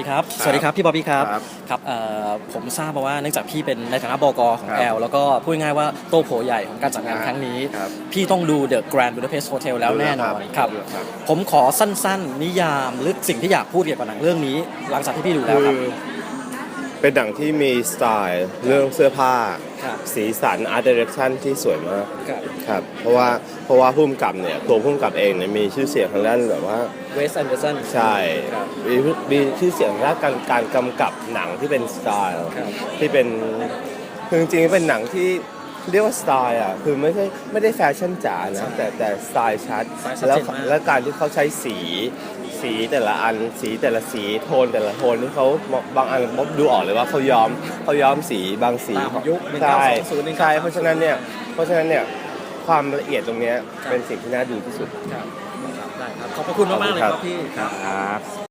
สวัสดีครับ สวัสดีครับ พี่บ๊อบบี้ครับ ครับครับเอ่อผมทราบมาว่าเนื่องจากพี่เป็นในฐานะบกของครับแอลแล้วก็พูดง่ายๆว่าโตโผใหญ่ของการจัดงานครั้งนี้ ครับพี่ต้องดู The Grand Budapest Hotel แล้วแน่นอนครับ ครับ ผมขอสั้นๆ นิยามหรือสิ่งที่อยากพูดเกี่ยวกับหนังเรื่องนี้ หลังจากที่พี่ดูแล้วคคืรับ อ เป็นหนังที่มีสไตล์เรื่องเสื้อผ้า ครับ สีสันอาร์ตเดเรคชั่นที่สวยมากครับครับเพราะว่าเพราะว่าพุ่มกับเนี่ยตัวพุ่มกับเองเนี่ยมีชื่อเสียงทางด้านแบบว่า เวสแอนเดอร์สัน ใช่ครับมีมีชื่อเสียงด้านการการกำกับหนังที่เป็นสไตล์ครับ ที่เป็นคือจริงๆเป็นหนังที่เรียกว่าสไตล์อะคือไม่ใช่ไม่ได้แฟชั่นจ๋านะแต่แต่สไตล์ชัดสไตล์ชัดแล้วเจนมาก แล้วการที่เขาใช้สี สีแต่ละอันสีแต่ละสีโทนแต่ละโทนที่เขาบางอันผมดูออกเลยว่าเขาย้อมเขาย้อมสีบางสีตามยุคใช่1920ใช่เพราะฉะนั้นเนี่ยเพราะฉะนั้นเนี่ยความละเอียดตรงเนี้ยครับเป็นสิ่งที่น่าดูที่สุดครับครับได้ครับขอบพระคุณมากๆเลยครับพี่ครับ